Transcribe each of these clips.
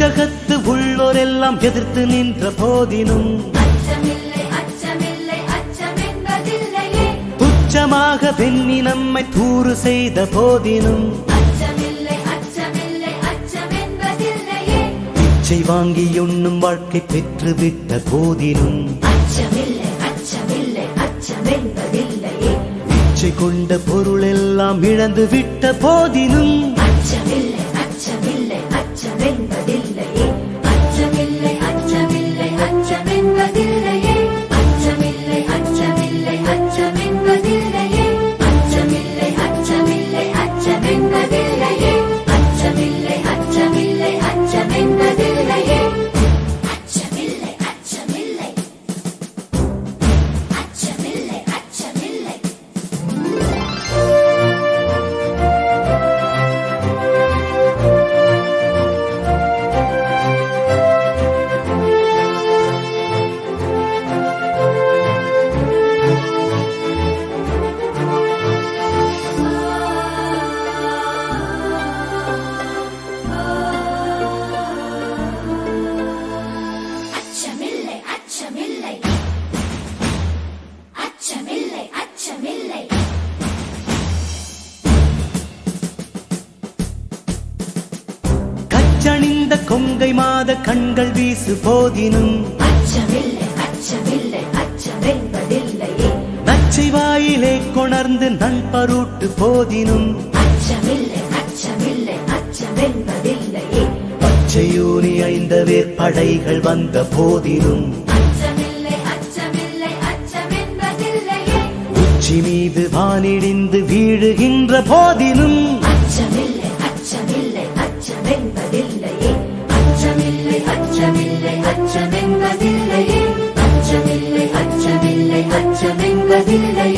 உலகத்து உள்ளோரெல்லாம் எதிர்த்து நின்ற போதினும் உச்சமாக பெண்ணி நம்மை தூறு செய்த போதினும் பிச்சை வாங்கி உண்ணும் வாழ்க்கை பெற்று விட்ட போதினும் பிச்சை கொண்ட பொருள் எல்லாம் இழந்து விட்ட போதினும் அச்சமில்லை அச்சமில்லை அச்சமென்ப அஞ்சாத கண்கள் வீசு போதினும் நச்சை வாயிலே கொணர்ந்து நண்பருட்டு போதினும் பச்சையூனி ஐந்த வேர் படைகள் வந்த போதிலும் உச்சி மீது வானிடிந்து வீழுகின்ற போதிலும் பதிலை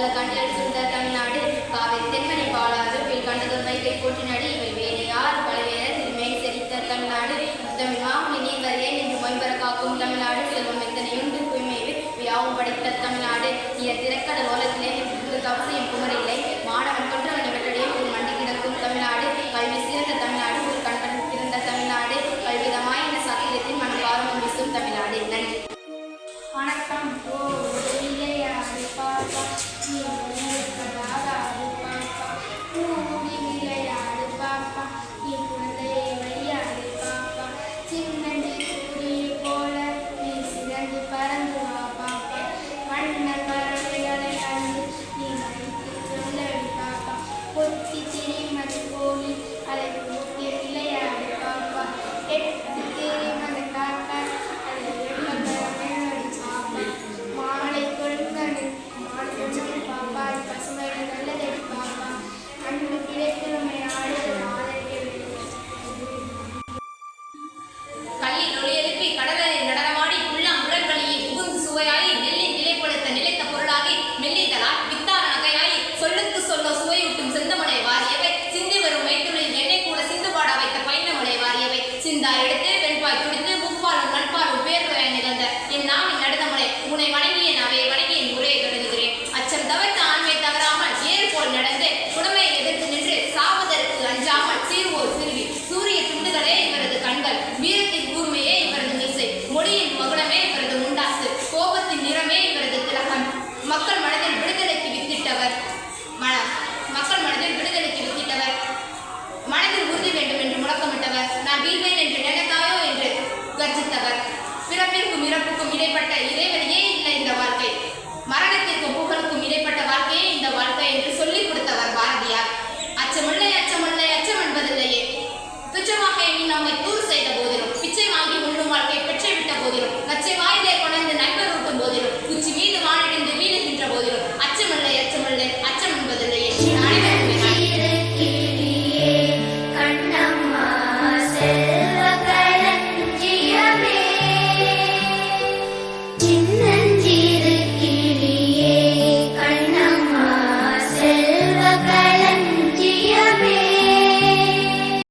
பல கண்டு எடுத்துள்ள தமிழ்நாடு காவிரி தென்மணி பாலாறு கண்டதொரு மைக்கை கூட்டினடி இவை வேறு யார் பழையர் மேல் செறித்த தமிழ்நாடு தமிழ் மாமி நீ வரையே நின்று மொய்பர காக்கும் தமிழ்நாடு செல்வம் எத்தனையுண்டு தூய்மையை வியாவும் படைத்த தமிழ்நாடு. நீ திறக்கட ஓலத்திலே நின்று கவசையும் குமரில்லை மாணவன் கொன்றவன் இவற்றிடையே ஒரு மண்டி கிடக்கும் தமிழ்நாடு. கல்வி சிறந்த தமிழ்நாடு ஒரு கண்டன் பிறந்த தமிழ்நாடு. கல்விதமாய் இந்த சத்தியத்தின் மன பாரம்பரியம் தமிழ்நாடு. நன்றி. வணக்கம். ஓ say